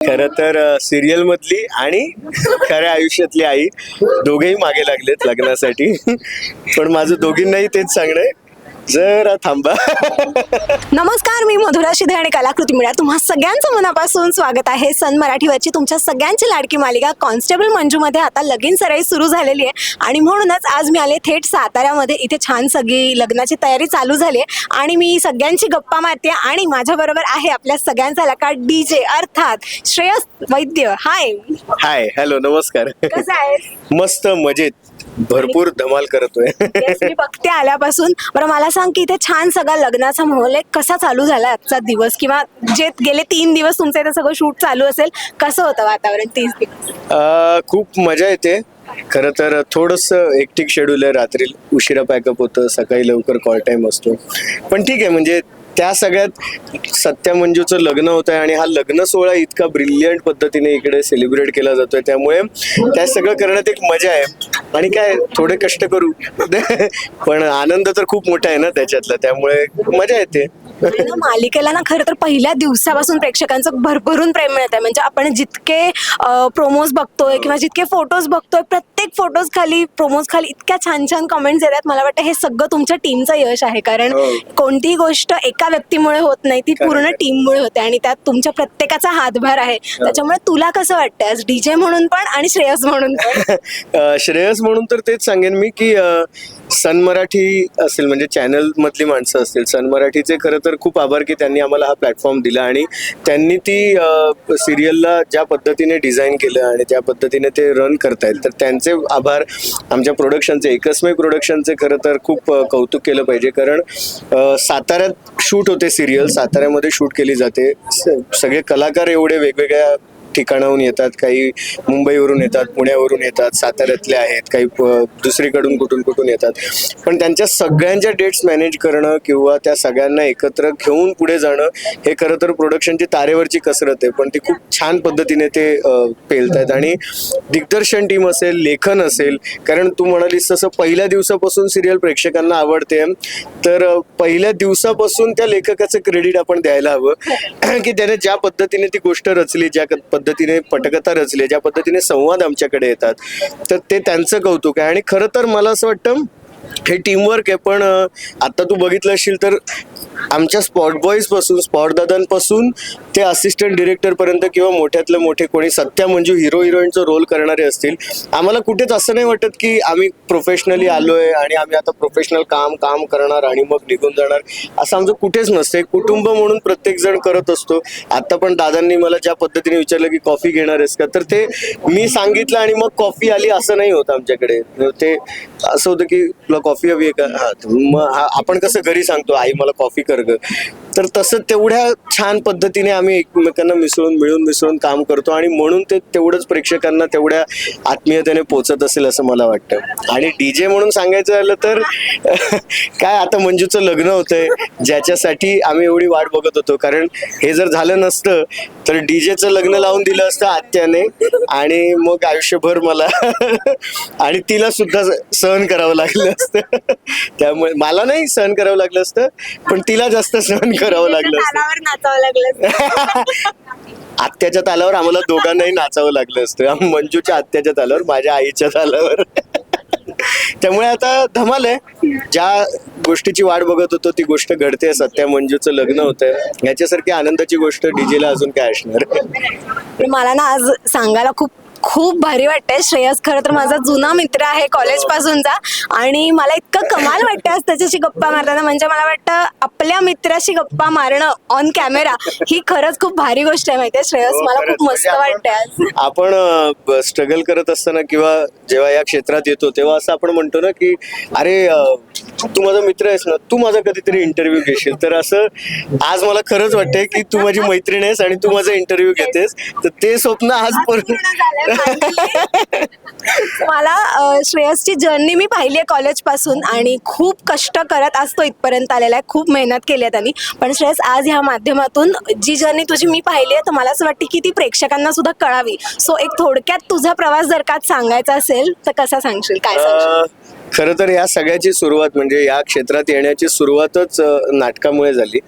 खर तर सिरियल मधली आणि खऱ्या आयुष्यातली आई दोघेही मागे लागलेत लग्नासाठी. पण माझं दोघींनाही तेच सांगणं आहे. जरा थांबा. नमस्कार मी मधुरा शिधे आणि कलाकृती मिळा. तुम्हा सगळ्यांचं मनापासून स्वागत आहे. सन मराठीवरची तुमच्या सगळ्यांची लाडकी मालिका कॉन्स्टेबल मंजूमध्ये आता लगीन सराई सुरू झालेली आहे. आणि म्हणूनच आज मी आले थेट साताऱ्यामध्ये. इथे छान सगळी लग्नाची तयारी चालू झाली आहे. आणि मी सगळ्यांची गप्पा मारते आणि माझ्याबरोबर आहे आपल्या सगळ्यांचा लका डी जे अर्थात श्रेयस वैद्य. हाय हाय हॅलो नमस्कार. कसं आहे मस्त मजेत. भरपूर धमाल करतोय. Yes, मी बघते आल्यापासून. बरं मला सांग की इथे छान सगळा लग्नाचा माहोल आहे. कसा चालू झाला आजचा दिवस? किंवा जे गेले तीन दिवस तुमचं इथे सगळं शूट चालू असेल कसं होतं वातावरण तीस दिवस? अं, खूप मजा येते. खरं तर थोडस एकटिक शेड्यूल आहे रात्री उशिरा पॅकअप होतं सकाळी लवकर कॉल टाईम असतो. पण ठीक आहे म्हणजे त्या सगळ्यात सत्या मंजूचं लग्न होत आहे आणि हा लग्न सोहळा इतका ब्रिलियंट पद्धतीने इकडे सेलिब्रेट केला जातोय. त्यामुळे त्या सगळं करण्यात एक मजा आहे. आणि काय थोडे कष्ट करू. पण आनंद तर खूप मोठा आहे ना त्याच्यातला. त्यामुळे मजा येते. ना मालिकेला ना खरं तर पहिल्या दिवसापासून प्रेक्षकांचं भरभरून प्रेम मिळत आहे म्हणजे आपण जितके प्रोमोज बघतोय किंवा जितके फोटोज बघतोय प्रत्येक फोटोज खाली प्रोमोज खाली इतक्या छान छान कमेंट्स येतात. मला वाटतं हे सगळं तुमच्या टीमचं यश आहे. कारण हो. कोणतीही गोष्ट एका व्यक्तीमुळे होत नाही ती पूर्ण Correct. टीममुळे होते. आणि त्यात तुमच्या प्रत्येकाचा हातभार आहे. त्याच्यामुळे तुला कसं वाटतंय? आज डीजे म्हणून पण आणि श्रेयस म्हणून पण? अ, श्रेयस म्हणून तर तेच सांगेन मी की अ, सन मराठी असेल म्हणजे चॅनल मधली माणसं असतील सन मराठीचे खरं तर खूप आभार की त्यांनी आम्हाला हा प्लॅटफॉर्म दिला आणि त्यांनी ती सिरियलला ज्या पद्धतीने डिझाईन केलं आणि त्या पद्धतीने ते रन करतायत तर त्यांचे आभार. आमच्या प्रोडक्शनचे एकस्मय प्रोडक्शनचे खरं तर खूप कौतुक केलं पाहिजे कारण साताऱ्यात शूट होते सिरियल साताऱ्यामध्ये शूट केली जाते. स- सगळे कलाकार एवढे वेगवेगळ्या ठिकाणाहून येतात काही मुंबईवरून येतात पुण्यावरून येतात साताऱ्यातले आहेत काही दुसरीकडून कुठून कुठून येतात. पण त्यांच्या सगळ्यांच्या डेट्स मॅनेज करणं किंवा त्या सगळ्यांना एकत्र घेऊन पुढे जाणं हे खरं तर प्रोडक्शनची तारेवरची कसरत आहे पण ती खूप छान पद्धतीने ते पेलतायत. आणि दिग्दर्शन टीम असेल लेखन असेल कारण तू म्हणालीस तसं पहिल्या दिवसापासून सिरियल प्रेक्षकांना आवडते. तर पहिल्या दिवसापासून त्या लेखकाचं क्रेडिट आपण द्यायला हवं की त्याने ज्या पद्धतीने ती गोष्ट रचली ज्या क- पद्धतीने पटकथा रचली ज्या पद्धतीने संवाद आमच्याकडे येतात तर ते त्यांचं कौतुक आहे. आणि खरं तर मला असं वाटतं हे टीमवर्क आहे पण आता तू बघितलं असशील तर आमच्या स्पॉट बॉईजपासून स्पॉट दादांपासून ते असिस्टंट डिरेक्टर पर्यंत किंवा मोठ्यातले मोठे कोणी सत्या म्हणजे हिरो हिरोईनचा रोल करणारे असतील आम्हाला कुठेच असं नाही वाटत की आम्ही प्रोफेशनली आलोय आणि आम्ही आता प्रोफेशनल काम काम करणार आणि मग निघून जाणार. असं आमचं कुठेच नसते कुटुंब म्हणून प्रत्येक जण करत असतो. आता पण दादांनी मला ज्या पद्धतीने विचारलं की कॉफी घेणार आहेस का? तर ते मी सांगितलं आणि मग कॉफी आली असं नाही होत आमच्याकडे. ते असं होतं की तुला कॉफी हवी आहे का? हा मग हा- आपण कसं घरी सांगतो आई मला कॉफी कर ग तर तसं तेवढ्या छान पद्धतीने आम्ही एकमेकांना मिसळून मिळून मिसळून काम करतो आणि म्हणून ते तेवढंच प्रेक्षकांना तेवढ्या आत्मीयतेने पोचत असेल असं मला वाटतं. आणि डीजे म्हणून सांगायचं झालं तर काय आता मंजूचं लग्न होतंय ज्याच्यासाठी आम्ही एवढी वाट बघत होतो. कारण हे जर झालं नसतं तर डीजेचं लग्न लावून दिलं असतं आत्याने आणि मग आयुष्यभर मला आणि तिला सुद्धा सहन करावं लागलं असतं. त्यामुळे मला नाही सहन करावं लागलं असतं पण तिला जास्त सहन करावं लागलं असतं. तालावर नाचावं लागलं आत्याच्या तालावर आम्हाला दोघांनाही नाचावं लागलं असतं. मंजूच्या आत्याच्या तालावर माझ्या आईच्या तालावर. त्यामुळे आता धमाल आहे. ज्या गोष्टीची वाट बघत होतो ती गोष्ट घडते. सत्या मंजूचं लग्न होतंय याच्यासारखी आनंदाची गोष्ट डीजेला अजून काय असणार? मला ना आज सांगायला खूप खूप भारी वाटतंय. श्रेयस खरं तर माझा जुना मित्र आहे कॉलेज पासूनचा आणि मला इतकं कमाल वाटतं आज त्याच्याशी गप्पा मारताना. म्हणजे मला वाटतं आपल्या मित्राशी गप्पा मारणं ऑन कॅमेरा ही खरंच खूप भारी गोष्ट आहे माहितीये श्रेयस. हो, मला. खूप मस्त म्हणजे वाटतंय आज. आपण स्ट्रगल करत असताना किंवा जेव्हा या क्षेत्रात येतो तेव्हा असं आपण म्हणतो ना की अरे तू माझा मित्र आहेस ना तू माझा कधीतरी इंटरव्ह्यू घेशील. तर असं आज मला खरंच वाटतंय की तू माझी मैत्रीण आहेस आणि तू माझा इंटरव्ह्यू घेतेस. तर ते स्वप्न आज पूर्ण. मला श्रेयसची जर्नी मी पाहिली आहे कॉलेजपासून आणि खूप कष्ट करत आज तो इथपर्यंत आलेला आहे. खूप मेहनत केली आहे त्यांनी. पण श्रेयस आज ह्या माध्यमातून जी जर्नी तुझी मी पाहिली आहे तर मला असं वाटते की ती प्रेक्षकांना सुद्धा कळावी. सो एक थोडक्यात तुझा प्रवास जर का सांगायचा असेल तर कसा सांगशील? काय सांगशील? खरं तर या सगळ्याची सुरुवात म्हणजे या क्षेत्रात येण्याची सुरुवातच नाटकामुळे झाली.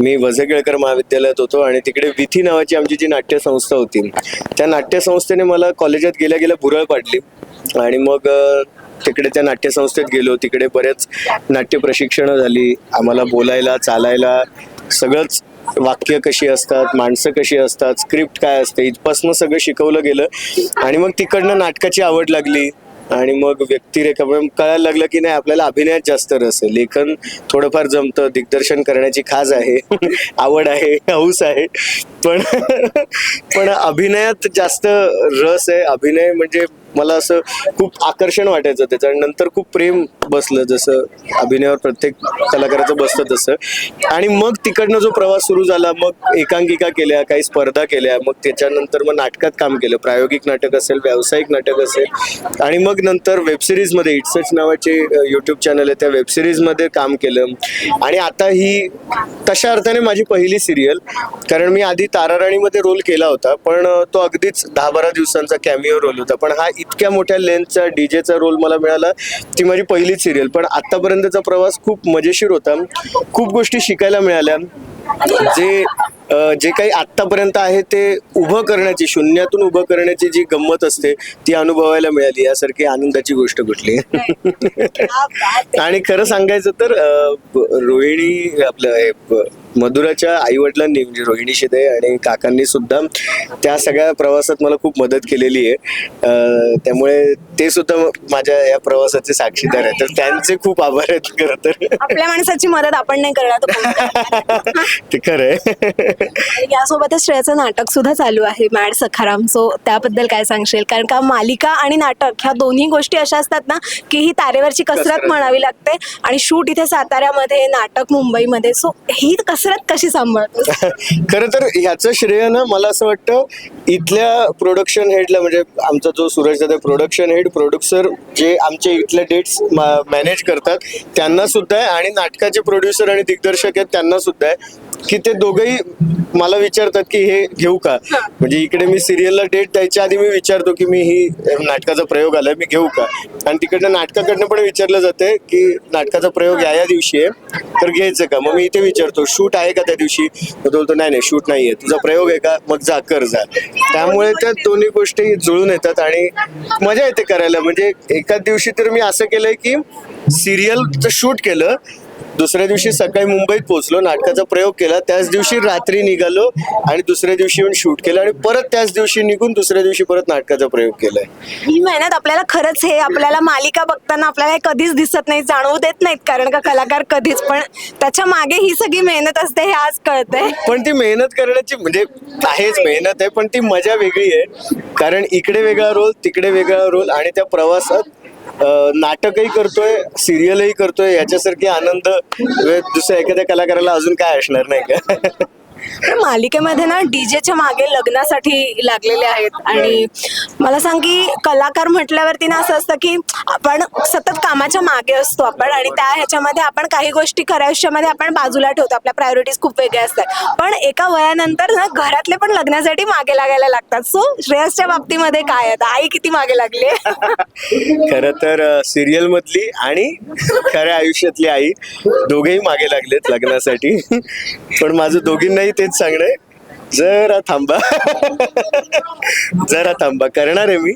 मी वझेकेळकर महाविद्यालयात होतो आणि तिकडे विथी नावाची आमची जी नाट्यसंस्था होती त्या नाट्यसंस्थेने मला कॉलेजात गेल्या गेल्या बुरळ पाडली. आणि मग तिकडे त्या नाट्यसंस्थेत गेलो. तिकडे बरेच नाट्य प्रशिक्षणं झाली. आम्हाला बोलायला चालायला सगळंच वाक्य कशी असतात माणसं कशी असतात स्क्रिप्ट काय असते इथपासनं सगळं शिकवलं गेलं. आणि मग तिकडनं नाटकाची आवड लागली. आणि मग व्यक्तिरेखा मग कळायला लागलं की नाही आपल्याला अभिनयात जास्त रस आहे. लेखन थोडंफार जमतं दिग्दर्शन करण्याची खाज आहे आवड आहे हौस आहे. पण पण अभिनयात जास्त रस आहे. अभिनय म्हणजे मला असं खूप आकर्षण वाटायचं त्याचं. आणि नंतर खूप प्रेम बसलं जसं अभिनयावर प्रत्येक कलाकाराचं बसतं तसं. आणि मग तिकडनं जो प्रवास सुरू झाला मग एकांकिका केल्या काही स्पर्धा केल्या मग त्याच्यानंतर मग नाटकात काम केलं. प्रायोगिक नाटक असेल व्यावसायिक नाटक असेल. आणि मग नंतर वेबसिरीजमध्ये इट्सच नावाचे यूट्यूब चॅनल आहे त्या वेबसिरीजमध्ये काम केलं. आणि आता ही तशा अर्थाने माझी पहिली सिरियल कारण मी आधी ताराराणीमध्ये रोल केला होता पण तो अगदीच दहा बारा दिवसांचा कॅमिओ रोल होता. पण हा इतक्या मोठ्या लेंथचा डीजेचा रोल मला मिळाला. ती माझी पहिलीच सिरियल पण आतापर्यंतचा प्रवास खूप मजेशीर होता. खूप गोष्टी शिकायला मिळाल्या. जे जे काही आत्तापर्यंत आहे ते उभं करण्याची शून्यातून उभं करण्याची जी गंमत असते ती अनुभवायला मिळाली. यासारखी आनंदाची गोष्ट कुठली? आणि खरं सांगायचं तर रोहिणी आपलं मधुराच्या आई वडिलांनी म्हणजे रोहिणी शिदे आणि काकांनी सुद्धा त्या सगळ्या प्रवासात मला खूप मदत केलेली आहे. त्यामुळे ते सुद्धा माझ्या या प्रवासाचे साक्षीदार आहेत. तर त्यांचे खूप आभार आहेत खरं तर. आपल्या माणसाची मदत आपण नाही करणार? ते खरं आहे. आणि यासोबतच श्रेयाचं नाटक सुद्धा चालू आहे मॅड सखाराम सो त्याबद्दल काय सांगशील? कारण का मालिका आणि नाटक ह्या दोन्ही गोष्टी अशा असतात ना की ही तारेवरची कसरत. म्हणावी लागते आणि शूट इथे साताऱ्यामध्ये नाटक मुंबईमध्ये. सो ही कसरत कशी सांभाळतो खरं तर ह्याचं श्रेय ना मला असं वाटतं इथल्या प्रोडक्शन हेडला म्हणजे आमचा जो सूरज दादा प्रोडक्शन हेड प्रोड्युसर जे आमचे इथले डेट्स मॅनेज करतात त्यांना सुद्धा आहे आणि नाटकाचे प्रोड्युसर आणि दिग्दर्शक आहेत त्यांना सुद्धा आहे की ते दोघंही मला विचारतात की हे घेऊ का? म्हणजे इकडे मी सिरियलला डेट द्यायच्या आधी मी विचारतो की मी ही नाटकाचा प्रयोग आलाय मी घेऊ का? आणि तिकडनं नाटकाकडनं पण विचारलं जाते की नाटकाचा प्रयोग या या दिवशी आहे तर घ्यायचं का? मग मी इथे विचारतो शूट आहे का त्या दिवशी? मग तो बोलतो नाही नाही शूट नाहीये. तुझा प्रयोग आहे का? मग जा कर जा. त्यामुळे त्या दोन्ही गोष्टी जुळून येतात आणि मजा येते करायला. म्हणजे एकाच दिवशी तर मी असं केलंय की सिरियलचं शूट केलं दुसऱ्या दिवशी सकाळी मुंबईत पोहोचलो नाटकाचा प्रयोग केला त्याच दिवशी रात्री निघालो आणि दुसऱ्या दिवशी येऊन शूट केलं आणि परत त्याच दिवशी निघून दुसऱ्या दिवशी परत नाटकाचा प्रयोग केलाय. ही मेहनत आपल्याला खरंच हे आपल्याला मालिका बघताना आपल्याला हे कधीच दिसत नाही जाणवू देत नाहीत कारण का कलाकार कधीच पण त्याच्यामागे ही सगळी मेहनत असते हे आज कळतंय. पण ती मेहनत करण्याची म्हणजे आहेच मेहनत आहे पण ती मजा वेगळी आहे. कारण इकडे वेगळा रोल तिकडे वेगळा रोल आणि त्या प्रवासात नाटकही करतोय सिरियलही करतोय याच्यासारखी आनंद दुसऱ्या एखाद्या कलाकाराला अजून काय असणार नाही का? पण मालिकेमध्ये ना डीजेच्या मागे लग्नासाठी लागलेले आहेत. आणि मला सांग की कलाकार म्हटल्यावरती ना असं असतं की आपण सतत कामाच्या मागे असतो आपण आणि त्या ह्याच्यामध्ये आपण काही गोष्टी खऱ्या आयुष्यामध्ये आपण बाजूला ठेवतो. आपल्या प्रायोरिटीज खूप वेगळ्या असतात. पण एका वयानंतर ना घरातले पण लग्नासाठी मागे लागायला लागतात. सो श्रेयसच्या बाबतीमध्ये काय आता आई किती मागे लागली खर तर सिरियल मधली आणि खऱ्या आयुष्यातली आई दोघेही मागे लागलेत लग्नासाठी. पण माझं दोघींनाही तेच सांगणं. जरा थांबा. जरा थांबा. करणार आहे मी.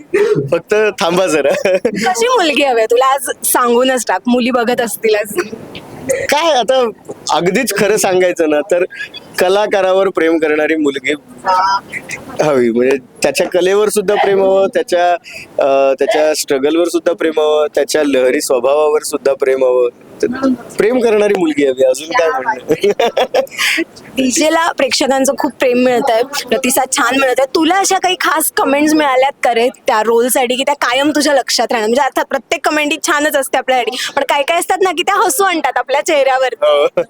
फक्त थांबा जरा. कशी मुलगी हवी तुला आज सांगूनच टाक. मुली बघत असतीलच काय आता अगदीच खरं सांगायचं ना तर कलाकारावर प्रेम करणारी मुलगी हवी. म्हणजे त्याच्या कलेवर सुद्धा प्रेम हवं त्याच्या त्याच्या स्ट्रगलवर सुद्धा प्रेम हवं त्याच्या लहरी स्वभावावर सुद्धा प्रेम हवं. प्रेम करणारी मुलगी हवी अजून काय म्हणणं? डीजेला प्रेक्षकांचं खूप प्रेम मिळत आहे प्रतिसाद छान मिळत आहे तुला अशा काही खास कमेंट्स मिळाल्यात करे त्या रोलसाठी की त्या कायम तुझ्या लक्षात राहणार म्हणजे अर्थात प्रत्येक कमेंट ही छानच असते आपल्यासाठी पण काय काय असतात ना की त्या हसू आणतात आपल्या चेहऱ्यावर. हो.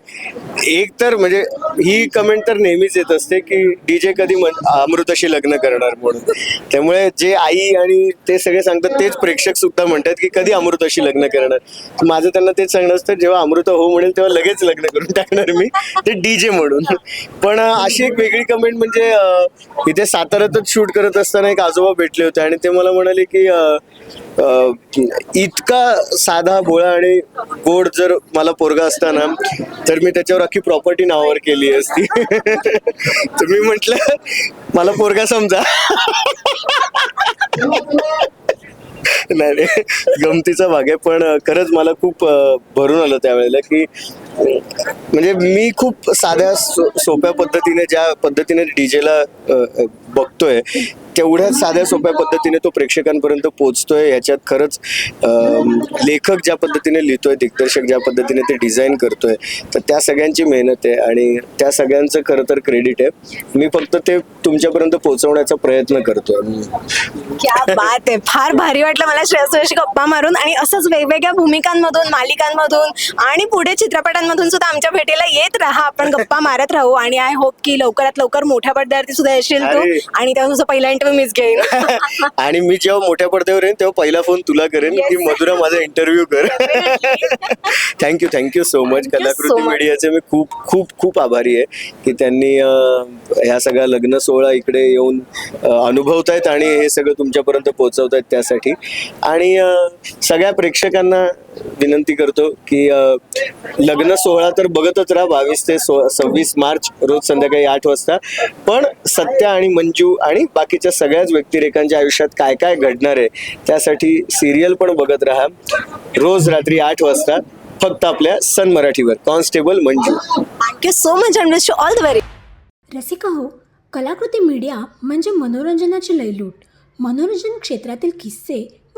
एक तर म्हणजे ही कमेंट तर नेहमीच येत असते की डीजे कधी अमृताशी लग्न करणार? म्हणून त्यामुळे जे आई आणि ते सगळे सांगतात तेच प्रेक्षक सुद्धा म्हणतात की कधी अमृताशी लग्न करणार? माझं त्यांना तेच सांगणं असतं जेव्हा अमृता हो म्हणेल तेव्हा लगेच लग्न करून टाकणार मी ते डीजे म्हणून. पण अशी एक वेगळी कमेंट म्हणजे इथे साताऱ्यातच शूट करत असताना एक आजोबा भेटले होते आणि ते मला म्हणाले की इतका साधा भोळा आणि गोड जर मला पोरगा असताना तर मी त्याच्यावर अख्खी प्रॉपर्टी नावावर केली असती. तर मी म्हटलं मला पोरगा समजा. नाही नाही. गमतीचा भाग आहे. पण खरंच मला खूप भरून आलं त्यावेळेला की म्हणजे मी खूप साध्या सो- सोप्या पद्धतीने ज्या पद्धतीने डीजेला बघतोय तेवढ्याच साध्या सोप्या पद्धतीने तो प्रेक्षकांपर्यंत पोहोचतोय याच्यात खरंच लेखक ज्या पद्धतीने लिहितोय दिग्दर्शक ज्या पद्धतीने ते डिझाईन करतोय तर त्या सगळ्यांची मेहनत आहे आणि त्या सगळ्यांचं खरं तर क्रेडिट आहे. मी फक्त ते तुमच्यापर्यंत पोहोचवण्याचा प्रयत्न करतोय. क्या बात आहे. फार भारी वाटलं मला श्रेयसोशी गप्पा मारून आणि असंच वेगवेगळ्या भूमिकांमधून मालिकांमधून आणि पुढे चित्रपटांमधून सुद्धा आमच्या भेटीला येत राहा. आपण गप्पा मारत राहू आणि आय होप की लवकरात लवकर मोठ्या पडद्यावरती सुद्धा येशील तू. आणि तेव्हा तुझा पहिला इंटरव्ह्यू मिस घेईन. आणि मी जेव्हा मोठ्या पडद्यावर येईन तेव्हा पहिला फोन तुला करेन. की मधुरा माझा इंटरव्ह्यू कर. Thank you thank you so much Thank you so कलाकृती much. मीडियाचे मी खूप खूप खूप आभारी आहे की त्यांनी अं, ह्या सगळ्या लग्न सोहळा इकडे येऊन अं, अनुभवतायत आणि हे सगळं तुमच्यापर्यंत पोहोचवतायत त्यासाठी. आणि अं, सगळ्या प्रेक्षकांना विनंती करतो की लग्न सोहळा तर बघतच राहा. बावीस ते सो सव्वीस मार्च रोज संध्याकाळी आठ वाजता. पण सत्या आणि मंजू आणि बाकीच्या सगळ्याच व्यक्तिरेखांच्या आयुष्यात काय काय घडणार आहे त्यासाठी सिरियल पण बघत राहा. रोज रात्री आठ वाजता फक्त आपल्या सन मराठीवर. Constable Manju. Thank you so much and wish all the very Rasika हो कलाकृती मीडिया म्हणजे मनोरंजनाची लयलूट. मनोरंजन क्षेत्रातील किस्से